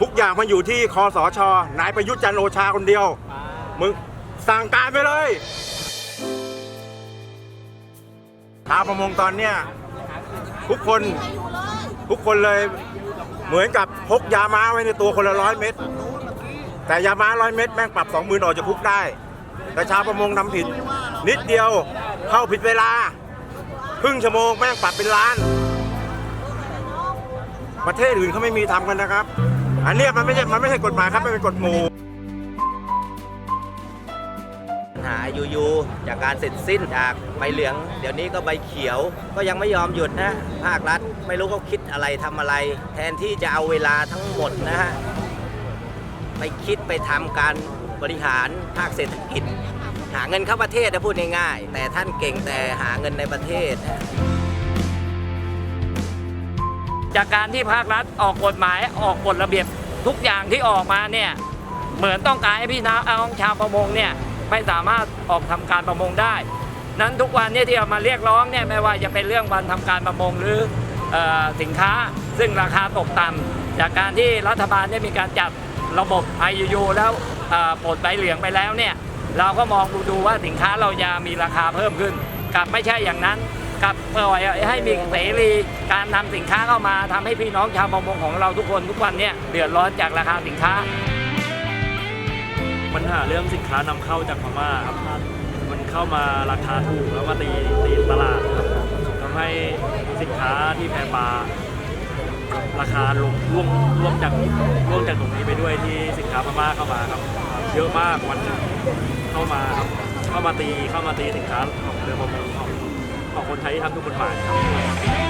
ทุกอย่างมันอยู่ที่คอสชนายประยุทธ์จันทร์โอชาคนเดียว มึงสั่งการไปเลยชาวประมงตอนเนี้ยทุกคนทุกคนเลยเหมือนกับพกยาม้าไว้ในตัวคนละร้อยเม็ดแต่ยาม้าร้อยเม็ดแม่งปรับสองหมื่นออกจากคุกได้ แต่ชาวประมงทำผิด นิดเดียวเข้าผิดเวลาครึ่งชั่วโมงแม่งปรับเป็นล้าน ประเทศอื่นเขาไม่มีทำกันนะครับ อันเนี้ยมันไม่ใช่ มันไม่ใช่กฎหมายครับ มันเป็นกฎหมู่ปัญหายูๆจากการเสร็จสิ้นจากใบเหลือง เดี๋ยวนี้ก็ใบเขียว ก็ยังไม่ยอมหยุดนะ ภาครัฐไม่รู้เขาคิดอะไรทำอะไร แทนที่จะเอาเวลาทั้งหมดนะฮะไปคิดไปทำการบริหารภาคเศรษฐกิจ หาเงินเข้าประเทศนะพูดง่ายๆแต่ท่านเก่งแต่หาเงินในประเทศ จากการที่ภาครัฐออกกฎหมายออกกฎระเบียบทุกอย่างที่ออกมาเนี่ยเหมือนต้องการให้พี่น้องชาวประมงเนี่ยไม่สามารถออกทำการประมงได้ นั้นทุกวันนี่ยที่เรามาเรียกร้องเนี่ยไม่ว่าจะเป็นเรื่องวันทำการประมงหรืออสินค้า ซึ่งราคาตกต่ำจากการที่รัฐบาลได้มีการจัดระบบ IUU แล้วปลดใบเหลืองไปแล้วเนี่ยเราก็มองดูดูว่าสินค้าเราจะมีราคาเพิ่มขึ้นกลับไม่ใช่อย่างนั้น กับปล่อยให้มีเสรีการนำสินค้าเข้ามาทำให้พี่น้องชาวประมงของเราทุกคนทุกวันเนี่ยเดือดร้อนจากราคาสินค้า ปัญหาเรื่องสินค้านำเข้าจากพม่าครับมันเข้ามาราคาถูกแล้วมาตีตีตลาดครับทำให้สินค้าที่แพรปลาราคาลงร่วงร่วงจากร่วงจากตรงนี้ไปด้วยที่สินค้าพม่าเข้ามาครับ เยอะมากวันนึงเข้ามาครับเข้ามาตีเข้ามาตีสินค้าของเรือ ประมงของของคนไทำทุกบทบาทครับ